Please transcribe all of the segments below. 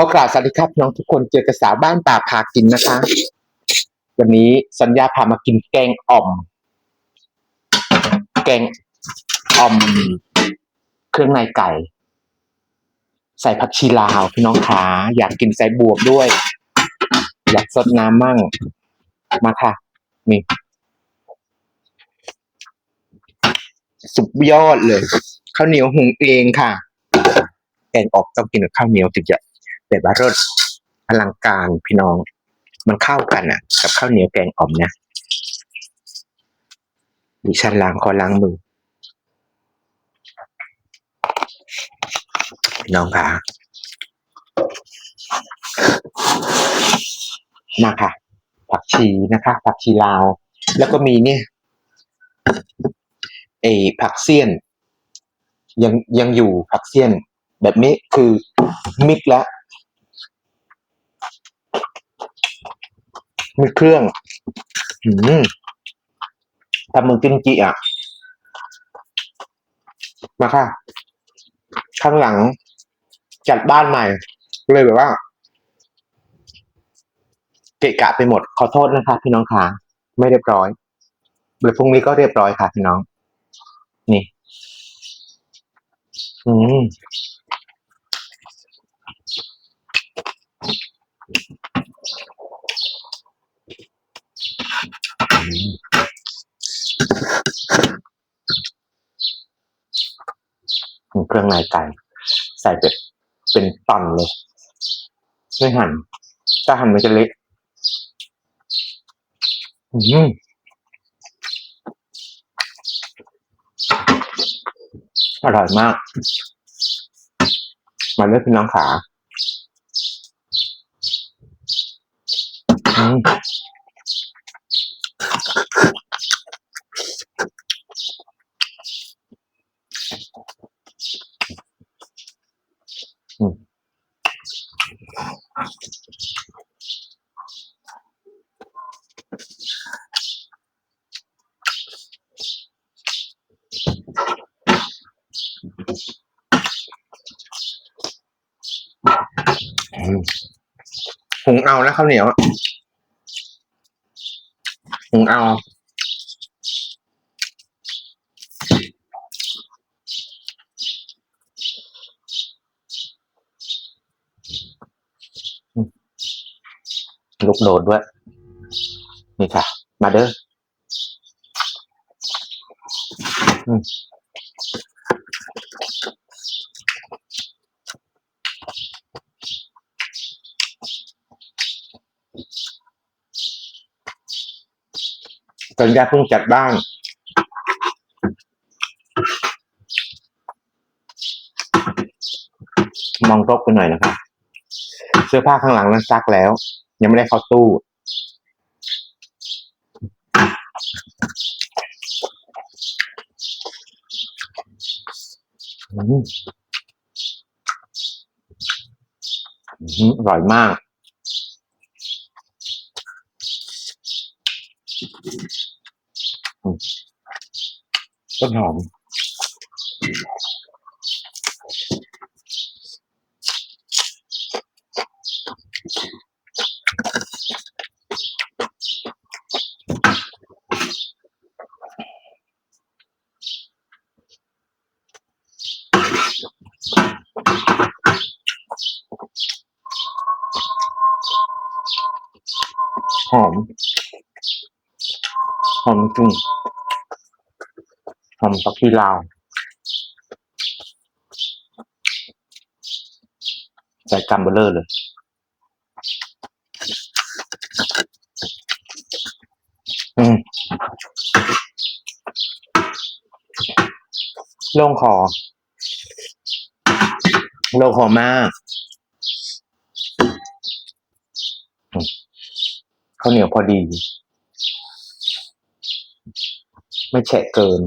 ขอกราบสวัสดีครับน้องทุกคนเจอกับสาวบ้านป่าพากินนะคะ วันนี้สัญญาพามากินแกงอ่อม แกงอ่อม เครื่องในไก่ ใส่ผักชีลาวพี่น้องขาอยากกินใส่บวบด้วย อยากสดน้ำมั่ง มาค่ะ นี่สุดยอดเลยข้าวเหนียวหุงเองค่ะแกงออกต้องกินกับข้าวเหนียวถึงจะ แบบว่ารสอลังการพี่น้อง มันเข้ากันอะ กับข้าวเหนียวแกงอ่อมนะดิฉันล้างขอล้างมือพี่น้องค่ะมาค่ะผักชีนะคะผักชีลาว แล้วก็มีเนี่ยไอ้ผักเสี้ยน ยังยังอยู่ผักเสี้ยน แบบนี้คือมิกแล้ว มีเครื่องอืมทำมือกิมจิอะ มาค่ะ ข้างหลัง จัดบ้านใหม่ เลยแบบว่า เกะกะไปหมด ขอโทษนะคะ พี่น้องค่ะ ไม่เรียบร้อยเดี๋ยวพรุ่งนี้ก็เรียบร้อยค่ะพี่น้อง นี่ อืม เครื่องในไก่ใส่เป็นเป็นตอนเลยไม่หั่นถ้าหั่นมันจะเละอืมอร่อยมาก มาเลยพี่น้องขา อืมอืม อืม หุงเอานะข้าวเหนียวหุงเอา ลูกโดดด้วย นี่ค่ะ มาเด้ออืมสัญญาเพิ่งจัดบ้านมองรกไปหน่อยนะครับ เสื้อผ้าข้างหลังนั้นซักแล้ว ยังไม่ได้เข้าตู้ อืมอร่อยมากต้นหอม หอม หอมจริงหอมผักชีลาวใส่กัมเบอร์เลอร์เลยอืมโล่งคอโล่งคอมาก ข้าวเหนียวพอดี ไม่แฉะเกิน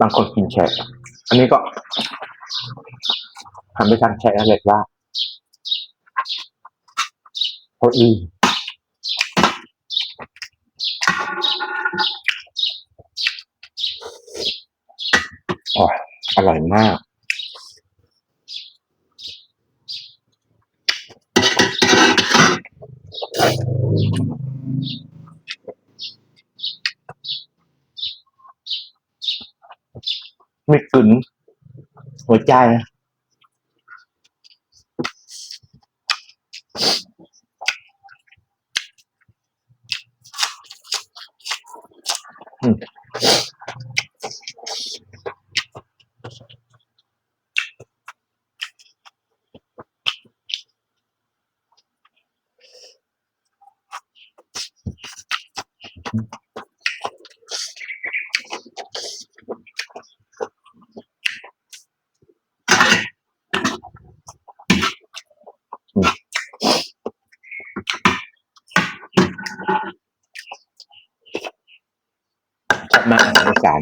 บางคนกินแฉะอันนี้ก็ทำไปทางแฉะนั่นแหละว่าโคต รอีร่อยมากม่กึนหัวใจอืม ชอบมากอาหารอีสาน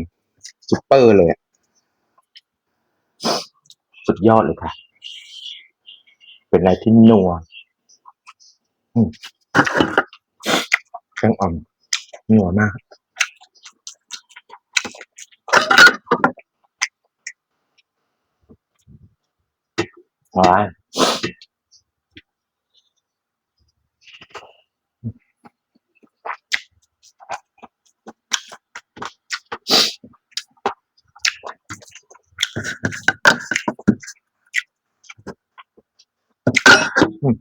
ซุปเปอร์เลยอะสุดยอดเลยค่ะ เป็นอะไรที่นัวอืมแข็งอ่อนนัวมากอร่อยอืม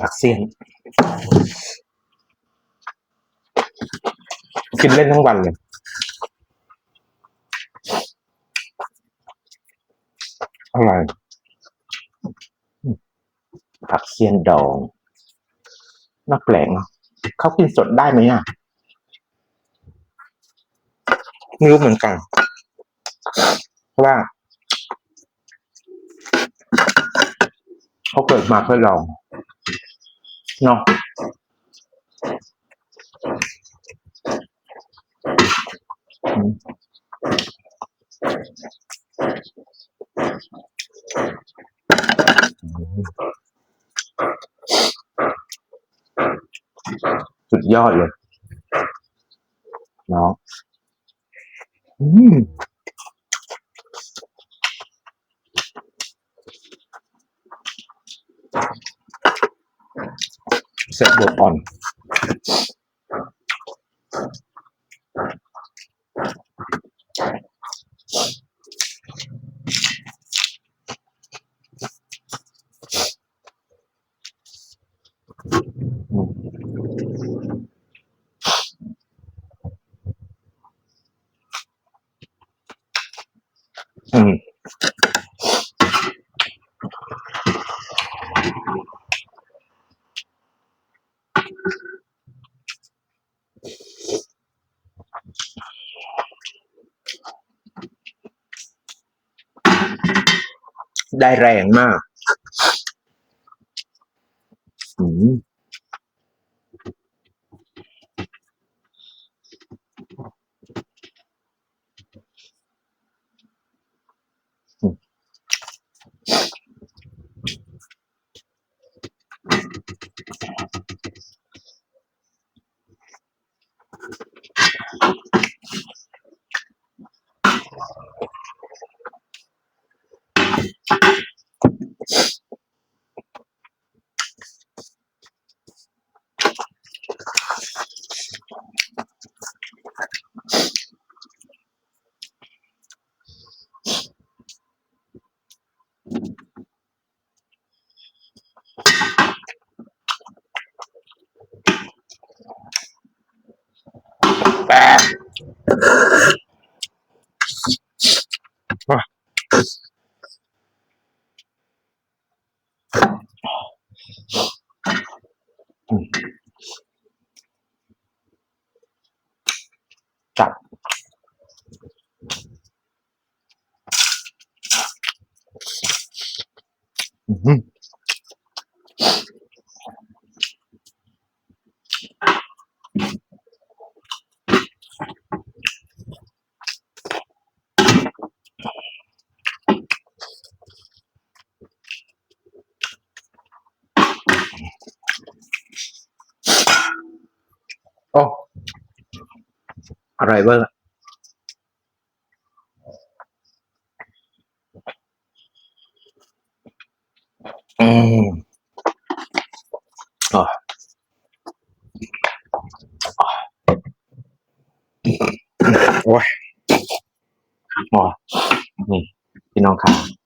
ผัก เสียนกินเล่นทั้งวันเลยอร่อยผักเสี้ยนดอง น่าแปลกเนาะเขากินสดได้ไหมอะไม่รู้เหมือนกัน เพราะว่าเขาเกิดมาเพื่อเรา เนาะอืมสุดยอดเลยเนาะอืม เสร็จบดอ่อนอืม ได้แรงมากอืม อะไอยเวอร์อืมอ๋อโอ้ยอ๋อนี่พี่น้องครับ